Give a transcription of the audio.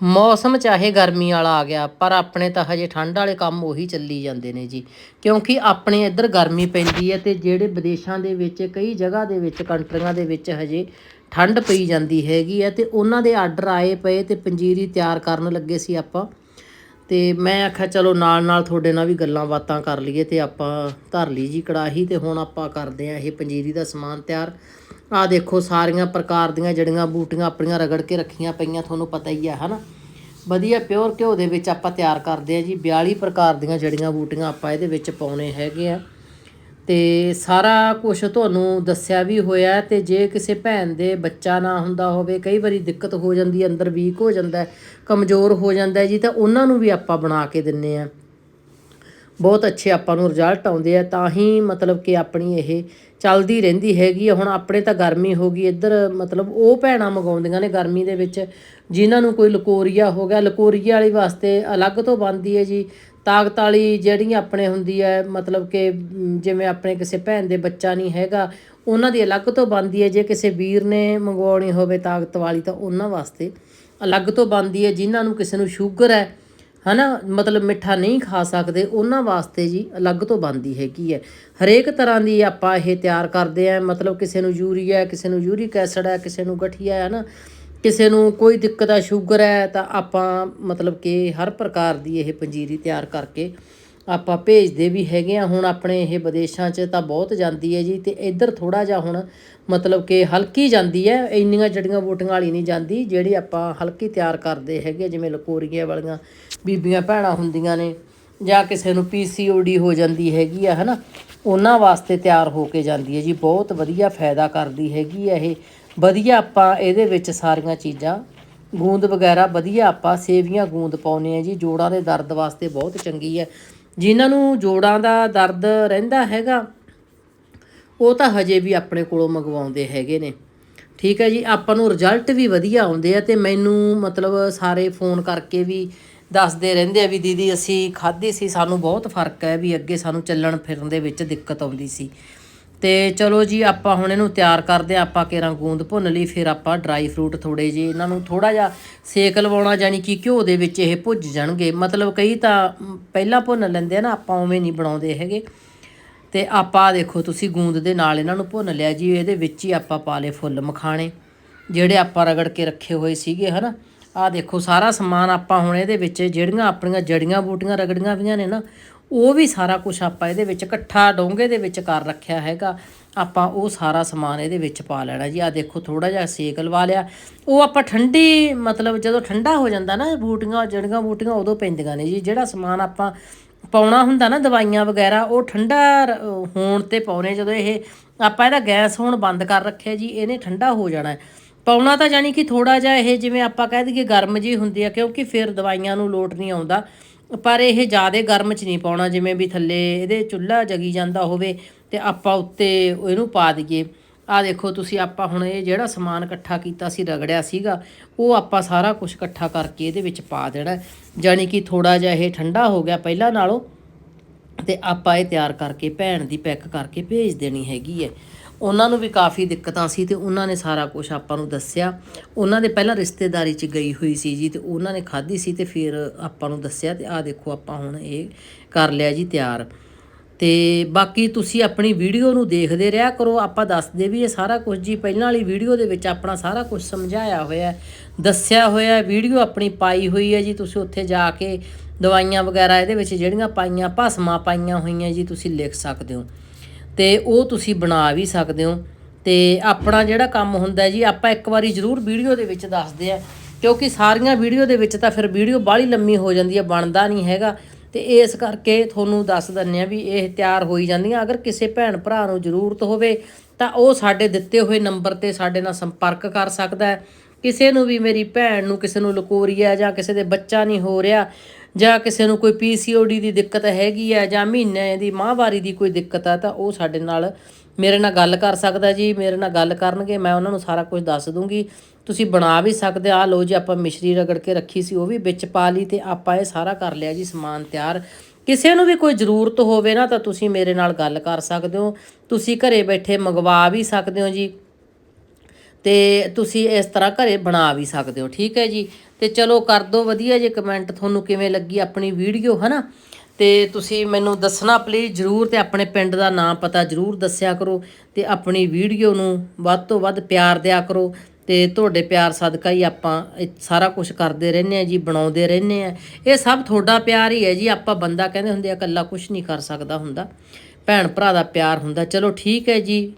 ਮੌਸਮ ਚਾਹੇ ਗਰਮੀ ਵਾਲਾ ਆ ਗਿਆ, ਪਰ ਆਪਣੇ ਤਾਂ ਹਜੇ ਠੰਡ ਵਾਲੇ ਕੰਮ ਉਹੀ ਚੱਲੀ ਜਾਂਦੇ ਨੇ ਜੀ। ਕਿਉਂਕਿ ਆਪਣੇ ਇੱਧਰ ਗਰਮੀ ਪੈਂਦੀ ਹੈ ਤੇ ਜਿਹੜੇ ਵਿਦੇਸ਼ਾਂ ਦੇ ਵਿੱਚ, ਕਈ ਜਗ੍ਹਾ ਦੇ ਵਿੱਚ, ਕੰਟਰੀਆਂ ਦੇ ਵਿੱਚ ਹਜੇ ਠੰਡ ਪਈ ਜਾਂਦੀ ਹੈਗੀ ਹੈ ਤੇ ਉਹਨਾਂ ਦੇ ਆਰਡਰ ਆਏ ਪਏ ਤੇ ਪੰਜੀਰੀ ਤਿਆਰ ਕਰਨ ਲੱਗੇ ਸੀ ਆਪਾਂ। ਤੇ ਮੈਂ ਆਖਿਆ ਚਲੋ ਨਾਲ ਨਾਲ ਤੁਹਾਡੇ ਨਾਲ ਵੀ ਗੱਲਾਂ ਬਾਤਾਂ ਕਰ ਲਈਏ ਤੇ ਆਪਾਂ ਧਰ ਲਈ ਜੀ ਕੜਾਹੀ ਤੇ ਹੁਣ ਆਪਾਂ ਕਰਦੇ ਆਂ ਇਹ ਪੰਜੀਰੀ ਦਾ ਸਮਾਨ ਤਿਆਰ। ਆਹ ਦੇਖੋ, ਸਾਰੀਆਂ ਪ੍ਰਕਾਰ ਦੀਆਂ ਜੜੀਆਂ ਬੂਟੀਆਂ ਆਪਣੀਆਂ ਰਗੜ ਕੇ ਰੱਖੀਆਂ ਪਈਆਂ, ਤੁਹਾਨੂੰ ਪਤਾ ਹੀ ਆ ਹਨਾ? ਵਧੀਆ ਪਿਓਰ ਘਿਓ ਦੇ ਵਿੱਚ ਆਪਾਂ ਤਿਆਰ ਕਰਦੇ ਆ ਜੀ। 42 ਪ੍ਰਕਾਰ ਦੀਆਂ ਜੜੀਆਂ ਬੂਟੀਆਂ ਆਪਾਂ ਇਹਦੇ ਵਿੱਚ ਪਾਉਣੇ ਹੈਗੇ ਆ। ਤੇ ਸਾਰਾ ਕੁਝ ਤੁਹਾਨੂੰ ਦੱਸਿਆ ਵੀ ਹੋਇਆ ਤੇ ਜੇ ਕਿਸੇ ਭੈਣ ਦੇ ਬੱਚਾ ਨਾ ਹੁੰਦਾ ਹੋਵੇ, ਕਈ ਵਾਰੀ ਦਿੱਕਤ ਹੋ ਜਾਂਦੀ ਅੰਦਰ ਵੀਕ ਹੋ ਜਾਂਦਾ ਕਮਜ਼ੋਰ ਹੋ ਜਾਂਦਾ ਜੀ, ਤਾਂ ਉਹਨਾਂ ਨੂੰ ਵੀ ਆਪਾਂ ਬਣਾ ਕੇ ਦਿੰਨੇ ਆ। ਬਹੁਤ ਅੱਛੇ ਆਪਾਂ ਨੂੰ ਰਿਜ਼ਲਟ ਆਉਂਦੇ ਆ, ਤਾਂ ਹੀ ਮਤਲਬ ਕਿ ਆਪਣੀ ਇਹ ਚੱਲਦੀ ਰਹਿੰਦੀ ਹੈਗੀ ਆ। ਹੁਣ ਆਪਣੇ ਤਾਂ ਗਰਮੀ ਹੋ ਗਈ, ਇੱਧਰ ਮਤਲਬ ਉਹ ਭੈਣਾਂ ਮੰਗਾਉਂਦੀਆਂ ਨੇ ਗਰਮੀ ਦੇ ਵਿੱਚ, ਜਿਨ੍ਹਾਂ ਨੂੰ ਕੋਈ ਲਕੋਰੀਆ ਹੋ ਗਿਆ। ਲਕੋਰੀਆ ਵਾਲੀ ਵਾਸਤੇ ਅਲੱਗ ਤੋਂ ਬਣਦੀ ਹੈ ਜੀ। ਤਾਕਤ ਵਾਲੀ ਜਿਹੜੀ ਆਪਣੇ ਹੁੰਦੀ ਹੈ, ਮਤਲਬ ਕਿ ਜਿਵੇਂ ਆਪਣੇ ਕਿਸੇ ਭੈਣ ਦੇ ਬੱਚਾ ਨਹੀਂ ਹੈਗਾ, ਉਹਨਾਂ ਦੀ ਅਲੱਗ ਤੋਂ ਬਣਦੀ ਹੈ। ਜੇ ਕਿਸੇ ਵੀਰ ਨੇ ਮੰਗਵਾਉਣੀ ਹੋਵੇ ਤਾਕਤ ਵਾਲੀ, ਤਾਂ ਉਹਨਾਂ ਵਾਸਤੇ ਅਲੱਗ ਤੋਂ ਬਣਦੀ ਹੈ। ਜਿਨ੍ਹਾਂ ਨੂੰ ਕਿਸੇ ਨੂੰ ਸ਼ੂਗਰ ਹੈ ਹਨਾ, ਮਤਲਬ ਮਿੱਠਾ ਨਹੀਂ ਖਾ ਸਕਦੇ, ਉਹਨਾਂ ਵਾਸਤੇ ਜੀ ਅਲੱਗ ਤੋਂ ਬਣਦੀ ਹੈਗੀ ਹੈ। ਹਰੇਕ ਤਰ੍ਹਾਂ ਦੀ ਆਪਾਂ ਇਹ ਤਿਆਰ ਕਰਦੇ ਆ ਮਤਲਬ ਕਿਸੇ ਨੂੰ ਯੂਰੀਆ ਕਿਸੇ ਨੂੰ ਯੂਰਿਕ ਐਸਿਡ ਹੈ, ਕਿਸੇ ਨੂੰ ਗਠੀਆ ਹੈ ਨਾ ਕਿਸੇ ਨੂੰ ਕੋਈ ਦਿੱਕਤ ਹੈ, ਸ਼ੂਗਰ ਹੈ, ਤਾਂ ਆਪਾਂ ਮਤਲਬ ਕਿ ਹਰ ਪ੍ਰਕਾਰ ਦੀ ਇਹ ਪੰਜੀਰੀ ਤਿਆਰ ਕਰਕੇ ਆਪਾਂ ਭੇਜਦੇ ਵੀ ਹੈਗੇ ਆ। ਹੁਣ ਆਪਣੇ ਇਹ ਵਿਦੇਸ਼ਾਂ 'ਚ ਤਾਂ ਬਹੁਤ ਜਾਂਦੀ ਹੈ ਜੀ ਤੇ ਇੱਧਰ ਥੋੜਾ ਜਿਹਾ ਹੁਣ ਮਤਲਬ ਕਿ ਹਲਕੀ ਜਾਂਦੀ ਹੈ। ਇੰਨੀਆਂ ਜੜੀਆਂ ਬੂਟੀਆਂ ਵਾਲੀ ਨਹੀਂ ਜਾਂਦੀ ਜਿਹੜੀ ਆਪਾਂ ਹਲਕੀ ਤਿਆਰ ਕਰਦੇ ਹੈਗੇ ਜਿਵੇਂ ਲਕੋਰੀਆਂ ਵਾਲੀਆਂ, ਬੀਬੀਆਂ ਭੈਣਾਂ ਹੁੰਦੀਆਂ ਨੇ ਜਾਂ ਕਿਸੇ ਨੂੰ ਪੀਸੀਓਡੀ ਹੋ ਜਾਂਦੀ ਹੈਗੀ ਆ, ਹਨਾ? ਉਹਨਾਂ ਵਾਸਤੇ ਤਿਆਰ ਹੋ ਕੇ ਜਾਂਦੀ ਹੈ ਜੀ। ਬਹੁਤ ਵਧੀਆ ਫਾਇਦਾ ਕਰਦੀ ਹੈਗੀ ਆ ਇਹ। ਵਧੀਆ ਆਪਾਂ ਇਹਦੇ ਵਿੱਚ ਸਾਰੀਆਂ ਚੀਜ਼ਾਂ, ਗੂੰਦ ਵਗੈਰਾ ਵਧੀਆ ਆਪਾਂ ਸੇਵੀਆਂ, ਗੂੰਦ ਪਾਉਨੇ ਆ ਜੀ। ਜੋੜਾਂ ਦੇ ਦਰਦ ਵਾਸਤੇ ਬਹੁਤ ਚੰਗੀ ਹੈ। ਜਿਨ੍ਹਾਂ ਨੂੰ ਜੋੜਾਂ ਦਾ ਦਰਦ ਰਹਿੰਦਾ ਹੈਗਾ, ਉਹ ਤਾਂ ਹਜੇ ਵੀ ਆਪਣੇ ਕੋਲੋਂ ਮੰਗਵਾਉਂਦੇ ਹੈਗੇ ਨੇ। ਠੀਕ ਹੈ ਜੀ, ਆਪਾਂ ਨੂੰ ਰਿਜ਼ਲਟ ਵੀ ਵਧੀਆ ਆਉਂਦੇ ਆ ਤੇ ਮੈਨੂੰ ਮਤਲਬ ਸਾਰੇ ਫੋਨ ਕਰਕੇ ਵੀ ਦੱਸਦੇ ਰਹਿੰਦੇ ਆ ਵੀ ਦੀਦੀ ਅਸੀਂ ਖਾਧੀ ਸੀ, ਸਾਨੂੰ ਬਹੁਤ ਫ਼ਰਕ ਹੈ ਵੀ ਅੱਗੇ ਸਾਨੂੰ ਚੱਲਣ ਫਿਰਨ ਦੇ ਵਿੱਚ ਦਿੱਕਤ ਆਉਂਦੀ ਸੀ। ਤੇ ਚਲੋ ਜੀ, ਆਪਾਂ ਹੁਣ ਇਹਨੂੰ ਤਿਆਰ ਕਰਦੇ ਆ ਆਪਾਂ ਕੇਰਾਂ ਗੂੰਦ ਭੁੰਨ ਲਈ, ਫਿਰ ਆਪਾਂ ਡਰਾਈ ਫਰੂਟ ਥੋੜੇ ਜਿਹੇ ਇਹਨਾਂ ਨੂੰ ਥੋੜਾ ਜਿਹਾ ਸੇਕ ਲਵਾਉਣਾ, ਯਾਨੀ ਕਿ ਘਿਓ ਦੇ ਵਿੱਚ ਇਹ ਭੁੱਜ ਜਾਣਗੇ। ਮਤਲਬ ਕਈ ਤਾਂ ਪਹਿਲਾਂ ਭੁੰਨ ਲੈਂਦੇ ਆ ਨਾ, ਆਪਾਂ ਉਵੇਂ ਨਹੀਂ ਬਣਾਉਂਦੇ ਹੈਗੇ। ਤੇ ਆਪਾਂ ਆਹ ਦੇਖੋ, ਤੁਸੀਂ ਗੂੰਦ ਦੇ ਨਾਲ ਇਹਨਾਂ ਨੂੰ ਭੁੰਨ ਲਿਆ ਜੀ, ਇਹਦੇ ਵਿੱਚ ਹੀ ਆਪਾਂ ਪਾ ਲਏ ਫੁੱਲ ਮਖਾਣੇ, ਜਿਹੜੇ ਆਪਾਂ ਰਗੜ ਕੇ ਰੱਖੇ ਹੋਏ ਸੀਗੇ, ਹਨਾ? ਆਹ ਦੇਖੋ, ਸਾਰਾ ਸਮਾਨ ਆਪਾਂ ਹੁਣ ਇਹਦੇ ਵਿੱਚ ਜਿਹੜੀਆਂ ਆਪਣੀਆਂ ਜੜੀਆਂ ਬੂਟੀਆਂ ਰਗੜੀਆਂ ਵੀਆਂ ਨੇ ਨਾ ਉਹ ਵੀ ਸਾਰਾ ਕੁਝ ਆਪਾਂ ਇਹਦੇ ਵਿੱਚ ਇਕੱਠਾ ਡੋਂਗੇ ਦੇ ਵਿੱਚ ਕਰ ਰੱਖਿਆ ਹੈਗਾ। ਆਪਾਂ ਉਹ ਸਾਰਾ ਸਮਾਨ ਇਹਦੇ ਵਿੱਚ ਪਾ ਲੈਣਾ ਜੀ। ਆਹ ਦੇਖੋ ਥੋੜਾ ਜਿਹਾ ਸੇਕ ਲਵਾ ਲਿਆ। ਉਹ ਆਪਾਂ ਠੰਡੀ, ਮਤਲਬ ਜਦੋਂ ਠੰਡਾ ਹੋ ਜਾਂਦਾ ਨਾ, ਬੂਟੀਆਂ, ਜੜੀਆਂ ਬੂਟੀਆਂ ਉਦੋਂ ਪੈਂਦੀਆਂ ਨੇ ਜੀ। ਜਿਹੜਾ ਸਮਾਨ ਆਪਾਂ ਪਾਉਣਾ ਹੁੰਦਾ ਨਾ, ਦਵਾਈਆਂ ਵਗੈਰਾ, ਉਹ ਠੰਡਾ ਰ- ਹੋਣ ਤੇ ਪਾਉਣੇ। ਜਦੋਂ ਇਹ, ਆਪਾਂ ਇਹਦਾ ਗੈਸ ਹੋਣ ਬੰਦ ਕਰ ਰੱਖਿਆ ਜੀ, ਇਹਨੇ ਠੰਡਾ ਹੋ ਜਾਣਾ। ਪਾਉਣਾ ਤਾਂ ਜਾਨੀ ਕਿ ਥੋੜਾ ਜਿਹਾ ਇਹ ਜਿਵੇਂ ਆਪਾਂ ਕਹਿ ਦਈਏ ਗਰਮ ਜੀ ਹੁੰਦੀ ਆ, ਕਿਉਂਕਿ ਫਿਰ ਦਵਾਈਆਂ ਨੂੰ ਲੋਟ ਨਹੀਂ ਆਉਂਦਾ। ਪਰ ਇਹ ਜ਼ਿਆਦਾ ਗਰਮ ਚ ਨਹੀਂ ਪਾਉਣਾ, ਜਿਵੇਂ ਵੀ ਥੱਲੇ ਇਹਦੇ ਚੁੱਲ੍ਹਾ ਜਗੀ ਜਾਂਦਾ ਹੋਵੇ ਤੇ ਆਪਾਂ ਉੱਤੇ ਇਹਨੂੰ ਪਾ ਦਈਏ। ਆ ਦੇਖੋ, ਤੁਸੀਂ ਆਪਾਂ ਹੁਣ ਇਹ ਜਿਹੜਾ ਸਮਾਨ ਇਕੱਠਾ ਕੀਤਾ ਸੀ, ਰਗੜਿਆ ਸੀਗਾ, ਉਹ ਆਪਾਂ ਸਾਰਾ ਕੁਝ ਇਕੱਠਾ ਕਰਕੇ ਇਹਦੇ ਵਿੱਚ ਪਾ ਦੇਣਾ। ਜਾਨੀ ਕਿ ਥੋੜਾ ਜਿਹਾ ਇਹ ਠੰਡਾ ਹੋ ਗਿਆ ਪਹਿਲਾਂ ਨਾਲੋਂ, ਤੇ ਆਪਾਂ ਇਹ ਤਿਆਰ ਕਰਕੇ, ਭੈਣ ਦੀ ਪੈਕ ਕਰਕੇ ਭੇਜ ਦੇਣੀ ਹੈਗੀ ਹੈ। ਉਹਨਾਂ ਨੂੰ ਵੀ ਕਾਫੀ ਦਿੱਕਤਾਂ ਸੀ ਤੇ ਉਹਨਾਂ ਨੇ ਸਾਰਾ ਕੁਝ ਆਪਾਂ ਨੂੰ ਦੱਸਿਆ। ਉਹਨਾਂ ਦੇ ਪਹਿਲਾਂ ਰਿਸ਼ਤੇਦਾਰੀ 'ਚ ਗਈ ਹੋਈ ਸੀ ਜੀ ਤੇ ਉਹਨਾਂ ਨੇ ਖਾਧੀ ਸੀ ਤੇ ਫਿਰ ਆਪਾਂ ਨੂੰ ਦੱਸਿਆ ਤੇ ਆਹ ਦੇਖੋ ਆਪਾਂ ਹੁਣ ਇਹ ਕਰ ਲਿਆ ਜੀ ਤਿਆਰ। ਤੇ ਬਾਕੀ ਤੁਸੀਂ ਆਪਣੀ ਵੀਡੀਓ ਨੂੰ ਦੇਖਦੇ ਰਿਹਾ ਕਰੋ। ਆਪਾਂ ਦੱਸਦੇ ਵੀ ਇਹ ਸਾਰਾ ਕੁਝ ਜੀ, ਪਹਿਲਾਂ ਵਾਲੀ ਵੀਡੀਓ ਦੇ ਵਿੱਚ ਆਪਣਾ ਸਾਰਾ ਕੁਝ ਸਮਝਾਇਆ ਹੋਇਆ ਦੱਸਿਆ ਹੋਇਆ ਵੀਡੀਓ ਆਪਣੀ ਪਾਈ ਹੋਈ ਹੈ ਜੀ, ਤੁਸੀਂ ਉੱਥੇ ਜਾ ਕੇ ਦਵਾਈਆਂ ਵਗੈਰਾ ਇਹਦੇ ਵਿੱਚ ਜਿਹੜੀਆਂ ਪਾਈਆਂ, ਭਸਮਾਂ ਪਾਈਆਂ ਹੋਈਆਂ ਜੀ, ਤੁਸੀਂ ਲਿਖ ਸਕਦੇ ਹੋ। ਤੇ ਉਹ ਤੁਸੀਂ ਬਣਾ ਵੀ ਸਕਦੇ ਹੋ। ਤੇ ਆਪਣਾ ਜਿਹੜਾ ਕੰਮ ਹੁੰਦਾ ਜੀ, ਆਪਾਂ ਇੱਕ ਵਾਰੀ ਜ਼ਰੂਰ ਵੀਡੀਓ ਦੇ ਵਿੱਚ ਦੱਸਦੇ ਆ, ਕਿਉਂਕਿ ਸਾਰੀਆਂ ਵੀਡੀਓ ਦੇ ਵਿੱਚ ਤਾਂ ਫਿਰ ਵੀਡੀਓ ਬਾਹਲੀ ਲੰਮੀ ਹੋ ਜਾਂਦੀ ਹੈ ਬਣਦਾ ਨਹੀਂ ਹੈਗਾ। ਤੇ ਇਸ ਕਰਕੇ ਤੁਹਾਨੂੰ ਦੱਸ ਦਿੰਨੇ ਆ ਵੀ ਇਹ ਤਿਆਰ ਹੋਈ ਜਾਂਦੀਆਂ। ਅਗਰ ਕਿਸੇ ਭੈਣ ਭਰਾ ਨੂੰ ਜ਼ਰੂਰਤ ਹੋਵੇ, ਤਾਂ ਉਹ ਸਾਡੇ ਦਿੱਤੇ ਹੋਏ ਨੰਬਰ ਤੇ ਸਾਡੇ ਨਾਲ ਸੰਪਰਕ ਕਰ ਸਕਦਾ ਹੈ। ਕਿਸੇ ਨੂੰ ਵੀ ਮੇਰੀ ਭੈਣ ਨੂੰ, ਕਿਸੇ ਨੂੰ ਲਕੋਰੀਆ ਜਾਂ ਕਿਸੇ ਦੇ ਬੱਚਾ ਨਹੀਂ ਹੋ ਰਿਹਾ ਜਾਂ ਕਿਸੇ ਨੂੰ ਕੋਈ ਪੀਸੀਓਡੀ ਦੀ ਦਿੱਕਤ ਹੈਗੀ ਆ ਜਾਂ ਮਹੀਨੇ ਦੀ, ਮਾਹਵਾਰੀ ਦੀ ਕੋਈ ਦਿੱਕਤ ਆ, ਤਾਂ ਉਹ ਸਾਡੇ ਨਾਲ ਮੇਰੇ ਨਾਲ ਗੱਲ ਕਰ ਸਕਦਾ ਜੀ, ਮੇਰੇ ਨਾਲ ਗੱਲ ਕਰਨਗੇ, ਮੈਂ ਉਹਨਾਂ ਨੂੰ ਸਾਰਾ ਕੁਝ ਦੱਸ ਦੂੰਗੀ। ਤੁਸੀਂ ਬਣਾ ਵੀ ਸਕਦੇ ਆ ਲੋ ਜੀ ਆਪਾਂ ਮਿਸ਼ਰੀ ਰਗੜ ਕੇ ਰੱਖੀ ਸੀ, ਉਹ ਵੀ ਵਿੱਚ ਪਾ ਲਈ ਤੇ ਆਪਾਂ ਇਹ ਸਾਰਾ ਕਰ ਲਿਆ ਜੀ, ਸਮਾਨ ਤਿਆਰ। ਕਿਸੇ ਨੂੰ ਵੀ ਕੋਈ ਜ਼ਰੂਰਤ ਹੋਵੇ ਨਾ, ਤਾਂ ਤੁਸੀਂ ਮੇਰੇ ਨਾਲ ਗੱਲ ਕਰ ਸਕਦੇ ਹੋ। ਤੁਸੀਂ ਘਰੇ ਬੈਠੇ ਮੰਗਵਾ ਵੀ ਸਕਦੇ ਹੋ ਜੀ ਤੇ ਤੁਸੀਂ ਇਸ ਤਰ੍ਹਾਂ ਘਰੇ ਬਣਾ ਵੀ ਸਕਦੇ ਹੋ, ਠੀਕ ਹੈ ਜੀ? ਤੇ ਚਲੋ ਕਰ ਦਿਓ ਵਧੀਆ ਜੇ ਕਮੈਂਟ ਤੁਹਾਨੂੰ ਕਿਵੇਂ ਲੱਗੀ ਆਪਣੀ ਵੀਡੀਓ ਹਨਾ? ਤੇ ਤੁਸੀਂ ਮੈਨੂੰ ਦੱਸਣਾ ਪਲੀਜ਼ ਜਰੂਰ ਤੇ ਆਪਣੇ ਪਿੰਡ ਦਾ ਨਾਮ ਪਤਾ ਜਰੂਰ ਦੱਸਿਆ ਕਰੋ ਤੇ ਆਪਣੀ ਵੀਡੀਓ ਨੂੰ ਵੱਧ ਤੋਂ ਵੱਧ ਪਿਆਰ ਦਿਆ ਕਰੋ ਤੇ ਤੁਹਾਡੇ ਪਿਆਰ ਸਦਕਾ ਹੀ ਆਪਾਂ ਇਹ ਸਾਰਾ ਕੁਝ ਕਰਦੇ ਰਹਿੰਦੇ ਆ ਜੀ, ਬਣਾਉਂਦੇ ਰਹਿੰਦੇ ਆ ਇਹ ਸਭ ਤੁਹਾਡਾ ਪਿਆਰ ਹੀ ਹੈ ਜੀ, ਆਪਾਂ ਬੰਦਾ ਕਹਿੰਦੇ ਹੁੰਦੇ ਆ, ਇਕੱਲਾ ਕੁਝ ਨਹੀਂ ਕਰ ਸਕਦਾ ਹੁੰਦਾ। ਭੈਣ ਭਰਾ ਦਾ ਪਿਆਰ ਹੁੰਦਾ। ਚਲੋ ਠੀਕ ਹੈ ਜੀ।